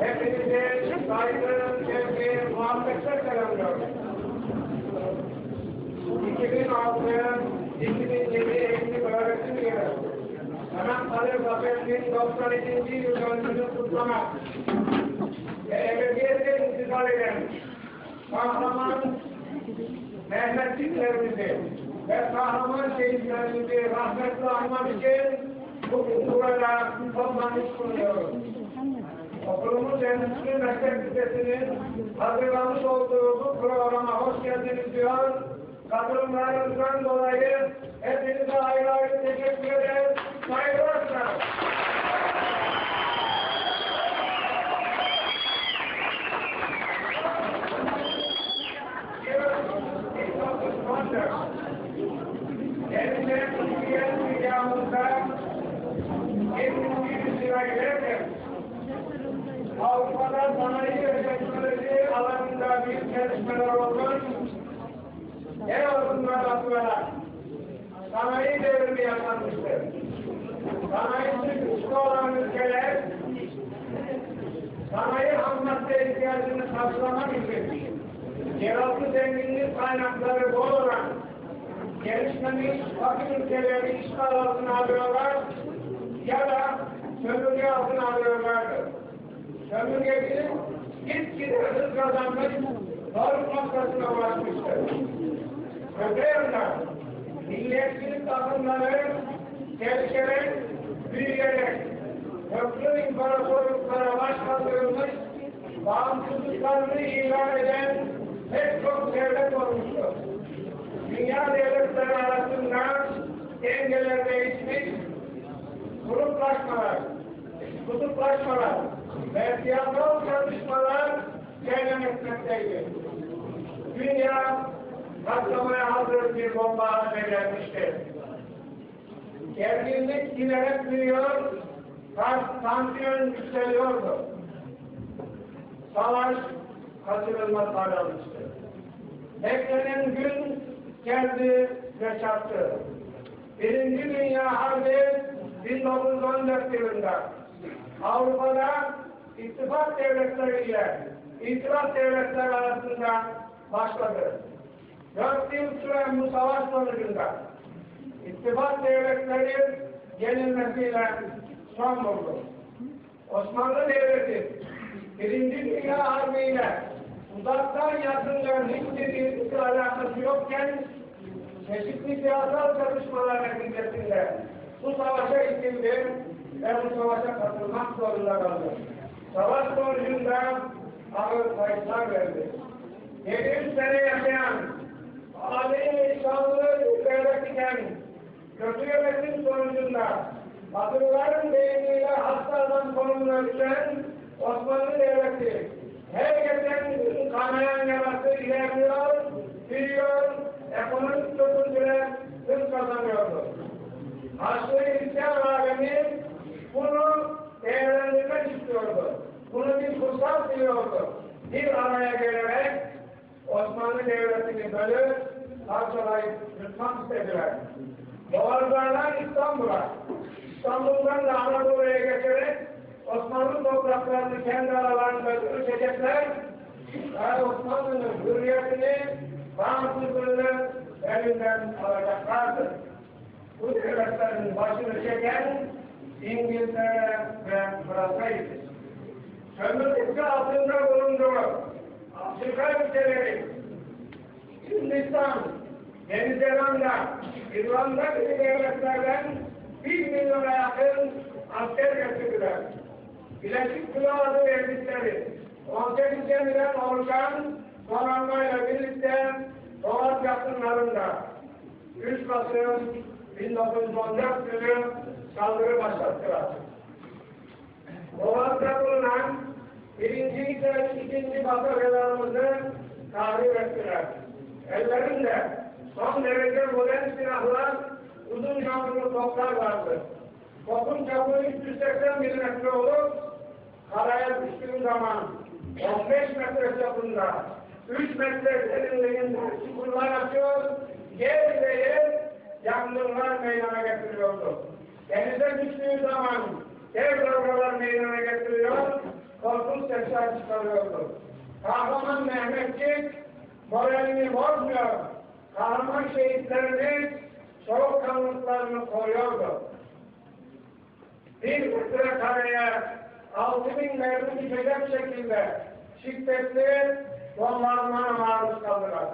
Hepinize saygı, sevgi, muhabbetler selamlıyorum. 2006 2020 öğretim yılı Sanat Sarı Zafer'in 92. yıl dönümünü kutlamak ve ebediyetle intizar eden kahraman Mehmetçiklerimizi ve kahraman şehitlerimizi rahmetle anmak için bugün burada toplanış kuruyoruz. Okulumuz Endüstri Meslek Lisesi'nin hazırlamış olduğu bu programa hoş geldiniz diyor. Katılımlarınızdan dolayı hepinize ayrı ayrı teşekkür ederiz. Saygılar sunarım. Elinde Türkiye dünyamızda 20. sıra girerken Avrupa'da sanayi ve teknoloji alanında büyük gelişmeler olmuş. En azından atmalar. Sanayi devrimi yaşanmıştır. Sanayisi güçlü olan ülkeler sanayi ham madde ihtiyacını karşılamak için yeraltı zenginlik kaynakları bol olan gelişmemiş fakir ülkeleri işgal altına alıyorlar ya da sömürge altına alıyorlardır. Sömürgeci gitgide hız kazanmış, varlık noktasına ulaşmıştır. Yandan milliyetçilik takımları gelişerek, büyüyerek, köklü imparatorluklara baş kaldırılmış, bağımsızlıklarını ilan eden pek çok devlet olmuştur. Dünya devletleri arasında dengeler değişmiş, gruplaşmalar, kutuplaşmalar ve siyasal çatışmalar cereyan etmekteydi. Dünya patlamaya hazır bir bomba haline gelmiştir. Gerginlik giderek büyüyor, tansiyon yükseliyordu. Savaş kaçırılmaz hale almıştı. Beklenen gün geldi ve çattı. Birinci Dünya Harbi 1914 yılında Avrupa'da ittifak devletleri ile itiraf devletler arasında başladı. Dört yıl süren bu savaş sonucunda ittifak devletleri yenilmesiyle son buldu. Osmanlı Devleti Birinci Dünya Harbi ile uzaktan yakından hiçbir ilgisi alakası yokken çeşitli siyasal çalışmalar neticesinde bu savaşa itildi ve bu savaşa katılmak zorunda kaldı. Savaş sonucunda ağır kayıplar verdi. 700 sene yaşayan, bir devlet iken, kötü yönetim sonucunda Batılıların deyimiyle hastadan konumuna düşen Osmanlı Devleti her geçen gün kanayan yarası ilerliyor, büyüyor, ekonomik tutuncular Osmanlı Devleti'ni bölüp parçalayıp yutmak istediler. Boğazlardan İstanbul'a, İstanbul'dan da Anadolu'ya geçerek Osmanlı topraklarını kendi aralarında bölüşecekler ve Osmanlı'nın hürriyetini, bağımsızlığını elinden alacaklardır. Bu devletlerin başını çeken İngiltere ve Fransa'ydı. Sömürgesi altında bulunduğu Afrika ülkeleri, Hindistan, Yeni Zelanda, İrlanda gibi devletlerden bir milyona yakın asker getirdiler. Bileşik Kulağı verdikleri 18 gemiden oluşan donanmayla birlikte Doğat yakınlarında 3 Kasım 1914 günü saldırı başlattılar. Doğat'ta bulunan birinci ise ikinci bataryalarımızı tahrip ettiler. Ellerinde son derece modern silahlar uzun camlı toplar vardı. Topun çapı 380 milimetre olup karaya düştüğü zaman 15 metre çapında 3 metre derinliğinde çukurlar açıyor, yer ve yer yangınlar meydana getiriyordu. Denize düştüğü zaman dev dalgalar meydana getiriyor, korkunç sesler çıkarıyordu. Kahraman Mehmetçik moralini bozmuyor. Kahraman şehitlerimiz soğukkanlılıklarını koruyordu. Bir metre kareye altı bin mermi düşecek şekilde şiddetli bombardımana maruz kaldılar.